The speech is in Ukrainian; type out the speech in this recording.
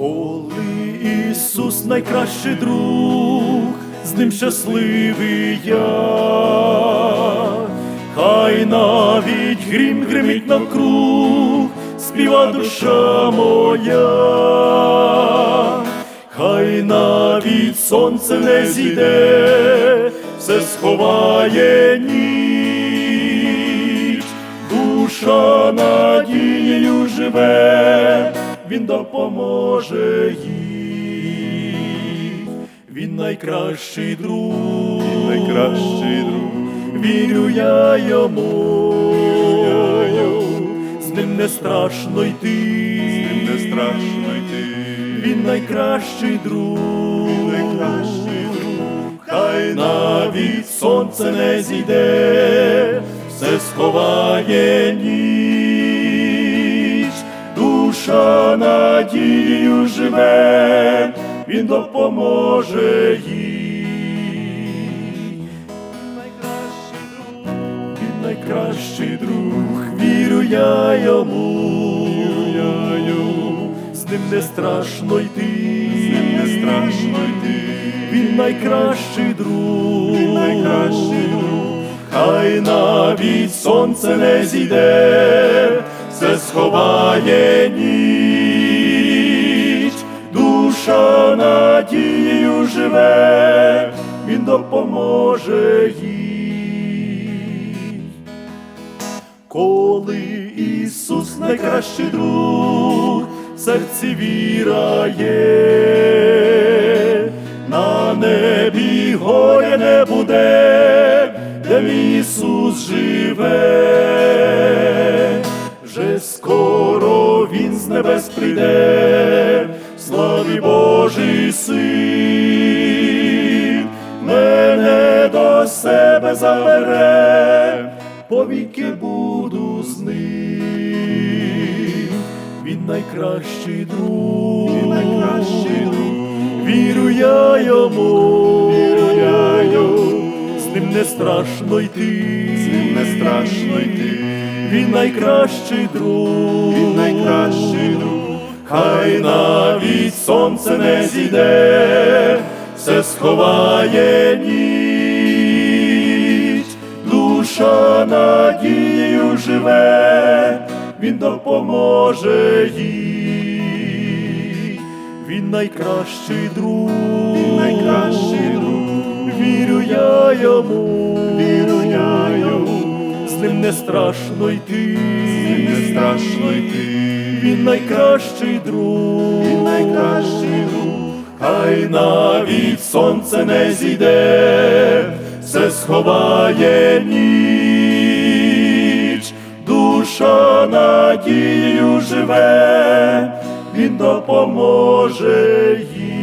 Коли Ісус найкращий друг, з ним щасливий я, хай навіть грім гримить навкруг, співа душа моя, хай навіть сонце не зійде, все сховає ніч, душа надією живе, він допоможе їй. Він найкращий друг, він найкращий друг. вірю я йому, з ним не страшно йти, з ним Не страшно йти, він найкращий друг, найкращий друг. хай навіть сонце не зійде, все сховає ніч, душа надією живе, він допоможе їй. Найкращий друг, Він найкращий друг, вірю я йому, я йому. з ним не страшно йти, з ним не страшно йти. він найкращий друг, Він найкращий друг. хай навіть сонце не зійде, все сховає ніч, душа надією живе, він допоможе їй. Коли Ісус найкращий друг, в серці віра є, на небі горя не буде, де Ісус живе, скоро Він з небес прийде, славі Божий син, мене до себе забере, повіки буду з ним. Він найкращий друг, Він найкращий друг. вірю я йому, Вірю я йому. з ним не страшно йти, З ним не страшно. Він найкращий друг, Він найкращий друг. хай навіть сонце не зійде, все сховає ніч, душа надією живе, він допоможе їй. Він найкращий друг, Він найкращий друг. вірю я йому, не страшно йти, Не страшно йти. він найкращий друг, Він найкращий друг. хай навіть сонце не зійде, все сховає ніч, душа надією живе, він допоможе їй.